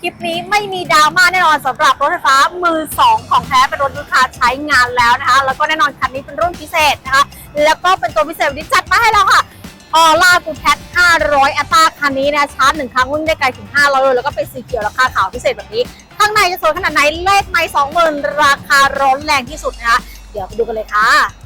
คลิปนี้ไม่มีดราม่าแน่นอนสำหรับรถไฟฟ้ามือ 2 ของแท้เป็นรถลูกค้าใช้งานแล้วนะคะ แล้วก็แน่นอนคันนี้เป็นรุ่นพิเศษนะคะ แล้วก็เป็นตัวพิเศษวันนี้จัดมาให้แล้วค่ะออร่ากูแคท500อัตราคันนี้นะชาร์จหนึ่งครั้งวิ่งได้ไกลถึง500เลยแล้วก็เป็นสีเขียวราคาขาวพิเศษแบบนี้ ข้างในจะสวยขนาดไหนเลขไม่20,000ราคาร้อนแรงที่สุดนะคะ เดี๋ยวไปดูกันเลยค่ะ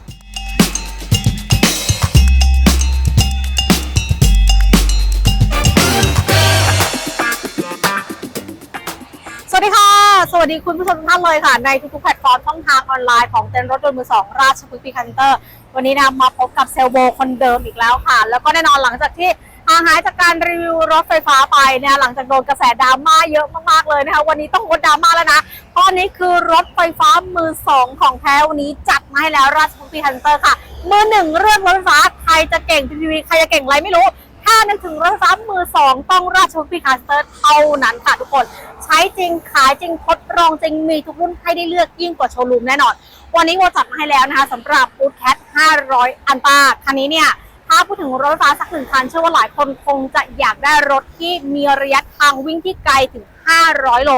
วัสดีค่ะ สวัสดีคุณผู้ชมทุกท่านเลยค่ะ ในทุกๆแพลตฟอร์มช่องทางออนไลน์ของเต็นท์รถยนต์มือสองราชพฤกษ์พีคันเตอร์ วันนี้นะมาพบกับเซลโบคนเดิมอีกแล้วค่ะ แล้วก็แน่นอนหลังจากที่ห่างหายจากการรีวิวรถไฟฟ้าไปเนี่ยหลังจากโดนกระแสดราม่าเยอะมากๆเลยนะคะวันนี้ต้องงดดราม่าแล้วนะเพราะอันนี้คือรถไฟฟ้ามือสองของแท้วันนี้จัดมาให้แล้วราชพฤกษ์พีคันเตอร์ค่ะมือหนึ่งเรื่องรถไฟฟ้าใครจะเก่งทีวีใครจะเก่งอะไรไม่รู้ ถ้านึกถึงรถไฟฟ้ามือสองต้องราชบุรีคาสเตอร์เท่านั้นค่ะทุกคน ใช้จริงขายจริงทดลองจริงมีทุกรุ่นให้ได้เลือกยิ่งกว่าโชว์รูมแน่นอน วันนี้โมจัดมาให้แล้วนะคะสำหรับ b o o t Cat 500 อันตาคันนี้เนี่ยถ้าพูดถึงรถไฟฟ้าสักหนึ่งคันเชื่อว่าหลายคนคงจะอยากได้รถที่มีระยะทางวิ่งที่ไกลถึง 500 โล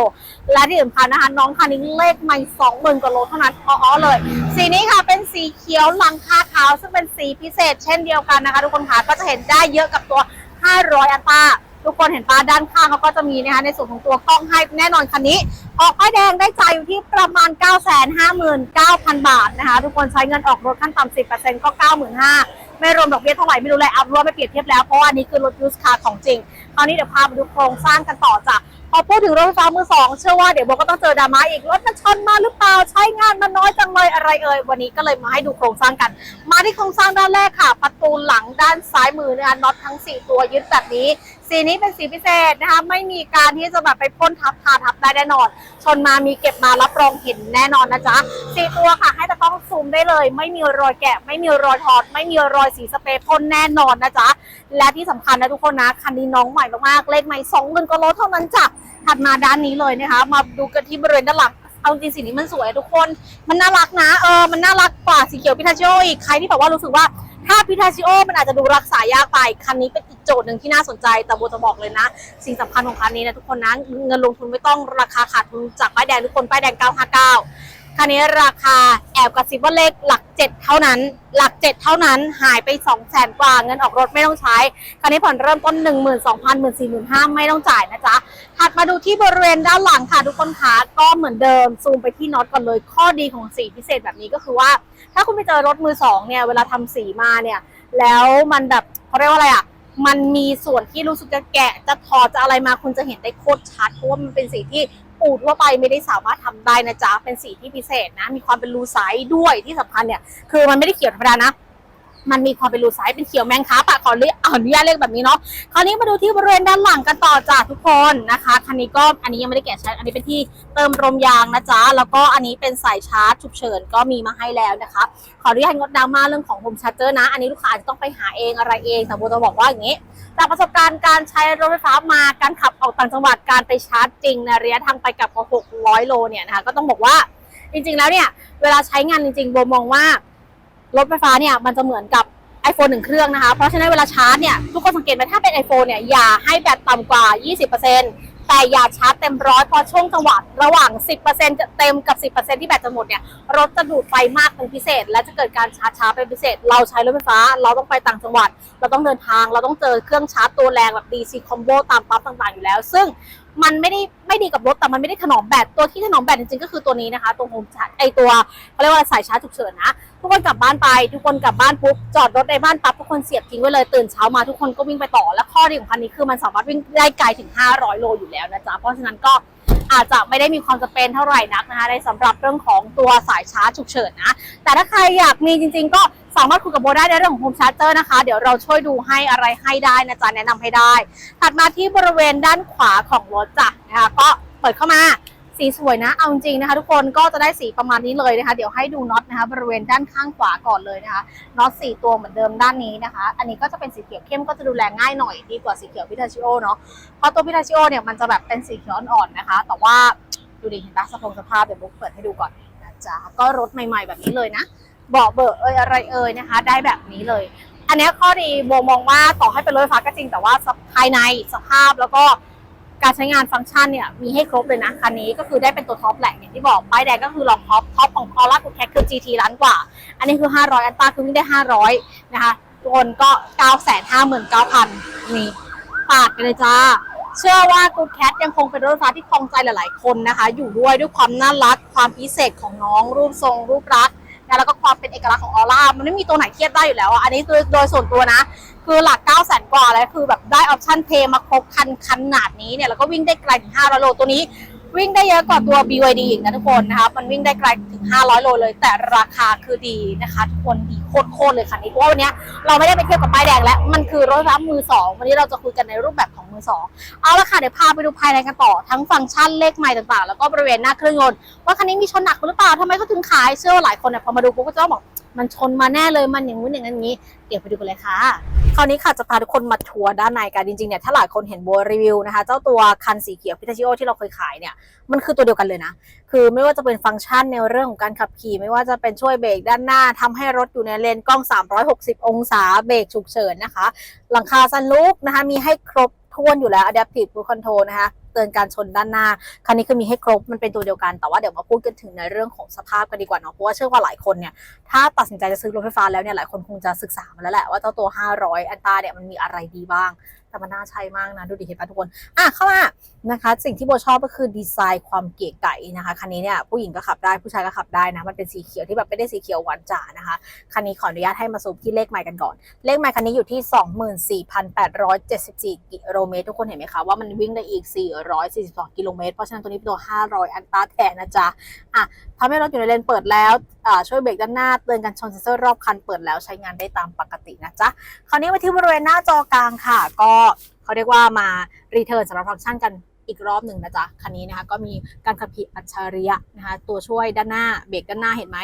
และที่สำคัญนะคะน้องคันนี้เลขไม่20,000 กว่าโลเท่านั้นพอเลย สีนี้ค่ะเป็นสีเขียวหลังคาขาวซึ่งเป็นสีพิเศษเช่นเดียวกันนะคะ ทุกคนค่ะก็จะเห็นได้เยอะกับตัว 500 อัลตราทุกคนเห็นปลาด้านข้างเขาก็จะมีนะคะในส่วนของตัวกล้องให้แน่นอนคันนี้ ออกป้ายแดงได้ใจอยู่ที่ประมาณ 959,000 บาทนะคะทุกคนใช้เงินออกรถขั้นต่ำ10%ก็ 95,000ไม่รวมดอกเบี้ยเท่าไหร่ไม่รู้เลยอัพรวมไม่เปรียบเทียบแล้วเพราะว่าอันนี้คือรถยูสคาร์ของจริงคราวนี้เดี๋ยวพาไปดูโครงสร้างกันต่อจ้ะพ อพูดถึงรถไฟฟ้ามือสองเชื่อว่าเดี๋ยวโบก็ต้องเจอดราม่าอีกรถมันชนมาหรือเปล่าใช้งานมันน้อยจังเลยอะไรเอ่ยวันนี้ก็เลยมาให้ดูโครงสร้างกัน มาที่โครงสร้างด้านแรกค่ะ ประตูหลังด้านซ้ายมือนะคะน็อตทั้ง 4 ตัวยึดแบบนี้ สีนี้เป็นสีพิเศษนะคะ ไม่มีการที่จะแบบไปพ่นทับทาทับได้แน่นอน ชนมามีเก็บมารับรองเห็นแน่นอนนะจ๊ะสี่ตัวค่ะ ให้ตะกล้องซูมได้เลย ไม่มีรอยแกะ ไม่มีรอยถอด ไม่มีรอยสีสเปรย์พ่นแน่นอนนะจ๊ะ และที่สำคัญนะทุกคนนะ คันนี้น้องใหม่มากๆ เลขใหม่สองหมื่นกว่าโลเท่านั้นจ้ะ ถัดมาด้านนี้เลยนะคะ มาดูกันที่บริเวณด้านหลังเอาจริงสีนี้มันสวยทุกคน มันน่ารักนะ เออ มันน่ารักกว่าสีเขียวพิทาชิโออีก ใครที่แบบว่ารู้สึกว่าถ้าพิทาชิโอมันอาจจะดูรักษายากไป คันนี้เป็นอีก โจทย์หนึ่งที่น่าสนใจ แต่โบจะบอกเลยนะ สิ่งสำคัญของคันนี้นะทุกคนนะเงินลงทุนไม่ต้องราคาขาดทุนจากป้ายแดงทุกคนป้ายแดง 959คันนี้ราคาแอบกระซิบว่าเลขหลักเจ็ดเท่านั้น หลักเจ็ดเท่านั้นหายไป2 0 0แสนกว่าเงินออกรถไม่ต้องใช้ คันนี้ผ่อนเริ่มต้น1 2 0 0 0 1 4 5 0 0 0ไม่ต้องจ่ายนะจ๊ะ ถัดมาดูที่บริเวณด้านหลังค่ะทุกคนคะก็เหมือนเดิม ซูมไปที่น็อตก่อนเลย ข้อดีของสีพิเศษแบบนี้ก็คือว่า ถ้าคุณไปเจอรถมือสองเนี่ยเวลาทำสีมาเนี่ย แล้วมันแบบเขาเรียกว่าอะไรอะ มันมีส่วนที่รู้สึกจะแกะจะถอดจะอะไรมาคุณจะเห็นได้โคตรชัดเพราะว่ามันเป็นสีที่ปูทั่วไปไม่ได้สามารถทำได้นะจ๊ะเป็นสีที่พิเศษนะ มีความเป็นรูไซด์ด้วยที่สำคัญเนี่ยคือมันไม่ได้เขียวธรรมดานะ มันมีความเป็นรูไซด์เป็นเขียวแมงคับอะขอเรียกอนุญาตเรียกแบบนี้เนาะคราวนี้มาดูที่บริเวณด้านหลังกันต่อจ้ะทุกคนนะคะคันนี้ก็อันนี้ยังไม่ได้แกะใช้อันนี้เป็นที่เติมลมยางนะจ๊ะแล้วก็อันนี้เป็นสายชาร์จฉุกเฉินก็มีมาให้แล้วนะคะขออนุญาตงดดราม่าเรื่องของโฮมชาร์เจอร์นะ อันนี้ลูกค้าจจะต้องไปหาเองอะไรเองแต่โบจะบอกว่าอย่างนี้จากประสบการณ์การใช้รถไฟฟ้ามาการขับออกต่างจังหวัดการไปชาร์จจริงในระยะทางไปกลับกว่า600 โลเนี่ยนะคะก็ต้องบอกว่าจริงๆแล้วเนี่ยเวลาใช้งานจริงๆโบมองว่า รถไฟฟ้าเนี่ยมันจะเหมือนกับ iPhone หนึ่งเครื่องนะคะ เพราะฉะนั้นเวลาชาร์จเนี่ยทุกคนสังเกตไหมถ้าเป็น iPhone เนี่ยอย่าให้แบตต่ำกว่า 20%แต่อย่าชาร์จเต็มร้อยพราะช่วงจังหวะระหว่าง 10%จะเต็มกับ 10%ที่แบตจะหมดเนี่ยรถจะดูดไฟมากเป็นพิเศษ และจะเกิดการชาร์จช้าเป็นพิเศษ เราใช้รถไฟฟ้า เราต้องไปต่างจังหวัด เราต้องเดินทาง เราต้องเจอเครื่องชาร์จตัวแรงแบบ DC combo ตามปั๊มต่างๆอยู่แล้ว ซึ่ง มันไม่ได้ไม่ดีกับรถแต่มันไม่ได้ถนอมแบตตัวที่ถนอมแบตจริงๆก็คือตัวนี้นะคะตัวโฮมชาร์จไอตัวเขาเรียกว่าสายชาร์จฉุกเฉินนะทุกคนกลับบ้านไป ทุกคนกลับบ้านปุ๊บจอดรถในบ้านปั๊บทุกคนเสียบทิ้งไว้เลยตื่นเช้ามาทุกคนก็วิ่งไปต่อและข้อดีของคันนี้คือมันสามารถวิ่งได้ไกลถึง 500 โลอยู่แล้วนะจ๊ะเพราะฉะนั้นก็ อาจจะไม่ได้มีความจำเป็นเท่าไหร่นักนะคะในสำหรับเรื่องของตัวสายชาร์จฉุกเฉินนะ แต่ถ้าใครอยากมีจริง ๆ ก็สามารถคุยกับโบได้ในเรื่องของโฮมชาร์เจอร์นะคะ เดี๋ยวเราช่วยดูให้อะไรให้ได้นะจ๊ะแนะนำให้ได้ ถัดมาที่บริเวณด้านขวาของรถจ้ะนะคะก็เปิดเข้ามา สีสวยนะ เอาจริงนะคะ ทุกคนก็จะได้สีประมาณนี้เลยนะคะ เดี๋ยวให้ดูน็อตนะคะ บริเวณด้านข้างขวาก่อนเลยนะคะ น็อตสี่ตัวเหมือนเดิมด้านนี้นะคะ อันนี้ก็จะเป็นสีเขียวเข้มก็จะดูแลง่ายหน่อยดีกว่าสีเขียวพิทาชิโอเนาะ เพราะตัวพิทาชิโอเนี่ยมันจะแบบเป็นสีเขียวอ่อนๆนะคะ แต่ว่าดูดิเห็นปะสภงสภาพเดี๋ยวบุ๊กเปิดให้ดูก่อนนะจ๊ะ ก็รถใหม่ ๆ แบบนี้เลยนะ เบาะเบอร์เอยอะไรเอยนะคะ ได้แบบนี้เลย อันนี้ข้อดีโบมองว่าต่อให้เป็นรถไฟฟ้าก็จริงแต่ว่าภายในสภาพแล้วก็ การใช้งานฟังก์ชันเนี่ยมีให้ครบเลยนะคันนี้ก็คือได้เป็นตัวท็อปแหละอย่างที่บอกป้ายแดงก็คือรองท็อปท็อปของออร่ากูแคคือ GT ล้านกว่า อันนี้คือ 500 อันต้าคือวิ่งได้ 500 นะคะทุกคนก็ 959,000นี่ปาดกันเลยจ้า เชื่อว่ากูแคทยังคงเป็นรถไฟฟ้าที่ครองใจหลาย ๆ คนนะคะ อยู่ด้วยด้วยความน่ารักความพิเศษของน้อง รูปทรง รูปรักษณ์นะแล้วก็ความเป็นเอกลักษณ์ของออร่า มันไม่มีตัวไหนเทียบได้อยู่แล้วอะอันนี้โดยโดยส่วนตัวนะ คือหลัก9 0 0 0 0กว่าแล้วคือแบบได้ออปชั่นเพย์มาครบคันขนาดนี้เนี่ยแล้วก็วิ่งได้ไกลถึง500โลตัวนี้ วิ่งได้เยอะกว่าตัว BYD อีกนะทุกคนนะคะมันวิ่งได้ไกลถึง 500 โลเลย แต่ราคาคือดีนะคะทุกคนดีโคตรๆเลยคันนี้เพราะวันนี้เราไม่ได้ไปเทียบกับป้ายแดงแล้วมันคือรถรับมือสองวันนี้เราจะคุยกันในรูปแบบของมือสองเอาละค่ะเดี๋ยวพาไปดูภายในกันต่อทั้งฟังก์ชันเลขไมล์ต่างๆ แล้วก็บริเวณหน้าเครื่องยนต์ว่าคันนี้มีชนหนักหรือเปล่าทำไมเขาถึงขายเชื่อว่าหลายคนเนี่ยพอมาดูปุ๊บก็จะต้องบอก มันชนมาแน่เลยมันอย่างนู้นอย่างนั้นอย่างนี้ เดี๋ยวไปดูกันเลยค่ะคราวนี้ค่ะจะพาทุกคนมาทัวร์ด้านในกันจริงๆเนี่ยถ้าหลายคนเห็นโบรีวิวนะคะ เจ้าตัวคันสีเขียวพิทาชิโอที่เราเคยขายเนี่ยมันคือตัวเดียวกันเลยนะ คือไม่ว่าจะเป็นฟังก์ชันในเรื่องของการขับขี่ ไม่ว่าจะเป็นช่วยเบรกด้านหน้าทำให้รถอยู่ในเลนกล้อง 360 องศาเบรกฉุกเฉินนะคะ หลังคาซันลูปนะคะมีให้ครบถ้วนอยู่แล้ว Adaptive Cruise Control นะคะ เตือนการชนด้านหน้า คันนี้คือมีให้ครบมันเป็นตัวเดียวกัน แต่ว่าเดี๋ยวมาพูดกันถึงในเรื่องของสภาพกันดีกว่าเนาะ เพราะว่าเชื่อว่าหลายคนเนี่ย ถ้าตัดสินใจจะซื้อรถไฟฟ้าแล้วเนี่ย หลายคนคงจะศึกษามาแล้วแหละว่าเจ้าตัว 500 อันตาเนี่ยมันมีอะไรดีบ้าง แต่มันน่าใช้มากนะ ดูดิเห็นปะทุกคน อะเข้ามานะคะ สิ่งที่โบชอบก็คือดีไซน์ความเก๋ไก๋นะคะ คันนี้เนี่ยผู้หญิงก็ขับได้ผู้ชายก็ขับได้นะ มันเป็นสีเขียวที่แบบไม่ได้สีเขียวหวานจ๋านะคะ คันนี้ขออนุญาตให้มาซูมที่เลขไมล์กันก่อน เลขไมล์คันนี้อยู่ที่ 24,874 กิโลเมตรทุกคนเห็นไหมคะว่ามันวิ่งได้อีก442 กิโลเมตร เพราะฉะนั้นตัวนี้เป็นตัว 500 อันตราแทนนะจ๊ะอะทำให้รถอยู่ในเลนเปิดแล้วช่วยเบรกด้านหน้าเตือนกันชนเซ็นเซอร์รอบคันเปิดแล้วใช้งานได้ตามปกตินะจ๊ะ คราวนี้มาที่บริเวณหน้าจอกลางค่ะ ก็เขาเรียกว่ามารีเทิร์นสำหรับฟังก์ชันกัน อีกรอบหนึ่งนะจ๊ะคันนี้นะคะก็มีการขับขี่อัจฉริยะนะคะตัวช่วยด้านหน้าเบรกด้านหน้าเห็นไหม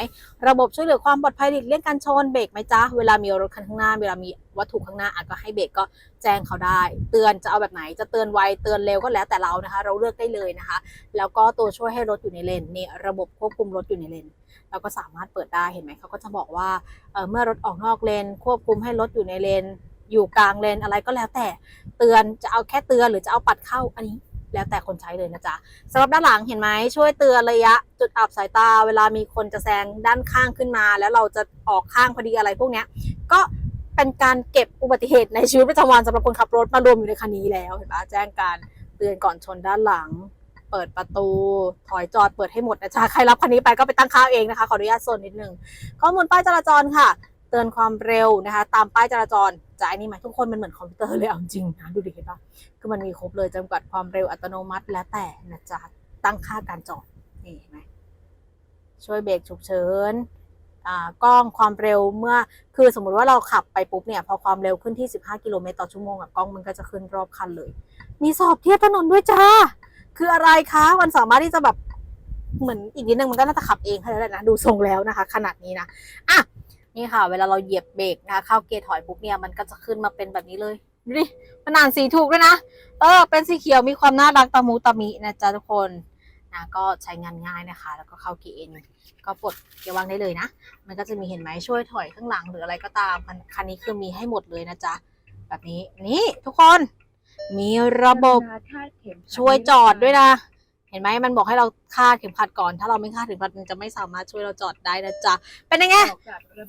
ระบบช่วยเหลือความปลอดภัยหลีกเลี่ยงการชนเบรกไหมจ๊ะเวลามีรถคันข้างหน้าเวลามีวัตถุข้างหน้าอาจก็ให้เบรกก็แจ้งเขาได้ เตือนจะเอาแบบไหนจะเตือนไวเตือนเร็วก็แล้วแต่เรานะคะ เราเลือกได้เลยนะคะ แล้วก็ตัวช่วยให้รถอยู่ในเลนนี่ระบบควบคุมรถอยู่ในเลนเราก็สามารถเปิดได้เห็นไหมเขาก็จะบอกว่าเเมื่อรถออกนอกเลน ควบคุมให้รถอยู่ในเลน อยู่กลางเลนอะไรก็แล้วแต่เตือนจะเอาแค่เตือนหรือจะเอาปัดเข้าอันนี้ แล้วแต่คนใช้เลยนะจ๊ะสำหรับด้านหลังเห็นไหมช่วยเตือนระยะจุดอับสายตา เวลามีคนจะแซงด้านข้างขึ้นมา แล้วเราจะออกข้างพอดีอะไรพวกเนี้ยก็เป็นการเก็บอุบัติเหตุในชีวิตประจำวันสำหรับคนขับรถมารวมอยู่ในคันนี้แล้วเห็นปะแจ้งการเตือนก่อนชนด้านหลัง เปิดประตู ถอยจอดเปิดให้หมดนะจ๊ะใครรับคันนี้ไปก็ไปตั้งค่าเองนะคะขออนุญาตโซนนิดนึงข้อมูลป้ายจราจรค่ะ เตือนความเร็วนะคะ ตามป้ายจราจรจะอันนี้ไหมทุกคนมันเหมือนคอมพิวเตอร์เลยเอาจริงนะดูดิเห็นปะคือมันมีครบเลยจำกัดความเร็วอัตโนมัติแล้วแต่นะจ๊ะตั้งค่าการจอดนี่เห็นไหมช่วยเบรกฉุกเฉินอ่ากล้องความเร็วเมื่อคือสมมุติว่าเราขับไปปุ๊บเนี่ย พอความเร็วขึ้นที่ 15 กิโลเมตรต่อชั่วโมงอะกล้องมันก็จะขึ้นรอบคันเลย มีสอบเทียบถนนด้วยจ้า คืออะไรคะมันสามารถที่จะแบบเหมือนอีกนิดนึงมันก็น่าจะขับเองแค่นั้นแหละนะ ดูทรงแล้วนะคะ ขนาดนี้นะอะ นี่ค่ะ เวลาเราเหยียบเบรกนะคะเข้าเกียร์ถอยปุ๊บเนี่ยมันก็จะขึ้นมาเป็นแบบนี้เลยดูดิมันอ่านสีถูกด้วยนะ เออ เป็นสีเขียวมีความน่ารักตะมูตะมินะจ๊ะทุกคนนะก็ใช้งานง่ายนะคะ แล้วก็เข้าเกียร์เอ็นก็ปลดเกียร์ว่างได้เลยนะ มันก็จะมีเห็นไหมช่วยถอยข้างหลังหรืออะไรก็ตามคันคันนี้คือมีให้หมดเลยนะจ๊ะแบบนี้นี่ทุกคน มีระบบช่วยจอดด้วยนะ เห็นไหมมันบอกให้เราคาดเข็มขัดก่อน ถ้าเราไม่คาดเข็มขัดมันจะไม่สามารถช่วยเราจอดได้นะจ๊ะเป็นยังไง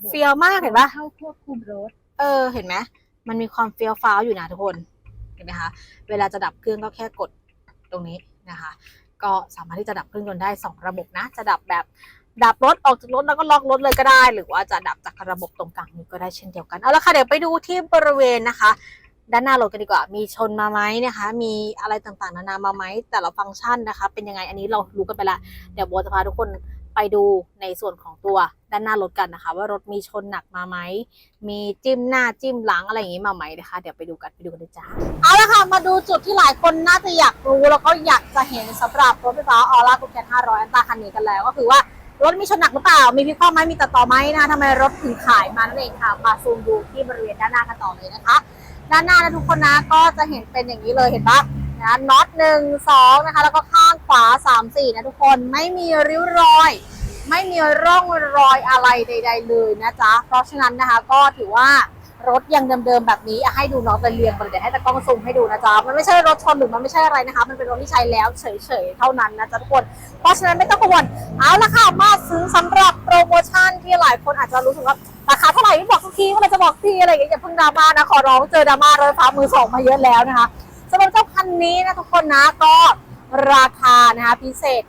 เฟียวมากเห็นปะเข้าควบคุมรถ เออเห็นไหมมันมีความเฟี้ยวฟ้าวอยู่นะทุกคนเห็นไหมคะเวลาจะดับเครื่องก็แค่กดตรงนี้นะคะ ก็สามารถที่จะดับเครื่องยนต์ได้ 2 ระบบนะ จะดับแบบดับรถออกจากรถแล้วก็ล็อกรถเลยก็ได้ หรือว่าจะดับจากระบบตรงกลางนี้ก็ได้เช่นเดียวกันเอาละค่ะเดี๋ยวไปดูที่บริเวณนะคะ ด้านหน้ารถกันดีกว่า มีชนมาไหมนะคะ มีอะไรต่างๆ นานามาไหม แต่ละฟังก์ชันนะคะ เป็นยังไง อันนี้เรารู้กันไปละ เดี๋ยวโบจะพาทุกคนไปดูในส่วนของตัวด้านหน้ารถกันนะคะ ว่ารถมีชนหนักมาไหม มีจิ้มหน้าจิ้มหลังอะไรอย่างนี้มาไหมนะคะ เดี๋ยวไปดูกันไปดูกันเลยจ้าเอาละค่ะ มาดูจุดที่หลายคนน่าจะอยากรู้แล้วก็อยากจะเห็นสำหรับรถไฟฟ้าออร่าคูแคท500อันตาคันนี้กันแล้ว ก็คือว่ารถมีชนหนักหรือเปล่า มีพิข้อไหมมีตัดต่อไหมนะคะทำไมรถถึงขายมานั่นเองค่ะ มาซูมดูที่บริเวณด้านหน้ากันต่อเลยนะคะ ด้านหน้านะทุกคนนะก็จะเห็นเป็นอย่างนี้เลยเห็นปะนะน็อตหนึ่งสองนะคะ แล้วก็ข้างขวาสามสี่นะทุกคนไม่มีริ้วรอย ไม่มีร่องรอยอะไรใด ๆ เลยนะจ๊ะเพราะฉะนั้นนะคะก็ถือว่า รถยังเดิมๆแบบนี้ให้ดูน้องเรียงๆไปเลยเดี๋ยวให้ตะกล้องซูมให้ดูนะจ๊ะมันไม่ใช่รถชนหรือมันไม่ใช่อะไรนะคะ มันเป็นรถที่ใช้แล้วเฉยๆเท่านั้นนะจ๊ะทุกคน เพราะฉะนั้นไม่ต้องกังวลเอาละค่ะมาซื้อสำหรับโปรโมชั่นที่หลายคนอาจจะรู้สึกว่าราคาเท่าไหร่ไม่บอกสักทีว่าเราจะบอกทีอะไรอย่างเงี้ยอย่าเพิ่งดราม่านะขอร้องเจอดราม่ารถไฟฟ้ามือสองมาเยอะแล้วนะคะสำหรับเจ้าคันนี้นะทุกคนนะก็ราคานะคะพิเศษ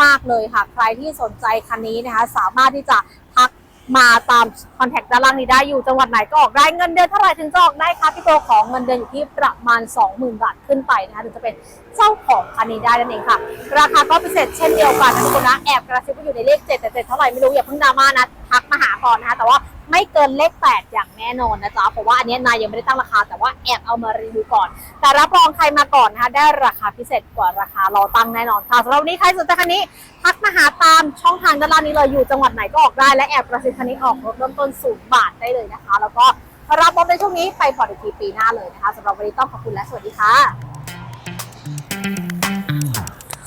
มาก ๆ เลยค่ะ ใครที่สนใจคันนี้นะคะ สามารถที่จะทัก มาตามคอนแทคด้านล่างนี้ได้อยู่จังหวัดไหนก็ออกได้เงินเดือนเท่าไหร่ถึงจะออกได้คะพี่โตของเงินเดือนอยู่ที่ประมาณ 20,000 บาทขึ้นไปนะคะถึงจะเป็นเจ้าของคันนี้ได้นั่นเองค่ะ ราคาก็พิเศษเช่นเดียวกันนะทุกคนนะแอบกระซิบว่าอยู่ในเลข7แต่7เท่าไหร่ไม่รู้อย่าเพิ่งดราม่านะทักมาหาก่อนนะคะแต่ว่า ไม่เกินเลข8อย่างแน่นอนนะจ๊ะเพราะว่าอันนี้นายยังไม่ได้ตั้งราคา แต่ว่าแอบเอามารีวิวก่อน แต่รับรองใครมาก่อนนะคะได้ราคาพิเศษกว่าราคารอตั้งแน่นอนค่ะสำหรับวันนี้ใครสนใจคันนี้ทักมาหาตามช่องทางด้านล่างนี้เลยอยู่จังหวัดไหนก็ออกได้และแอบกระซิบคันนี้ออกรถเริ่มต้นศูนย์บาทได้เลยนะคะ แล้วก็รับรถในช่วงนี้ไปผ่อนอีกทีปีหน้าเลยนะคะสำหรับวันนี้ต้องขอบคุณและสวัสดีค่ะ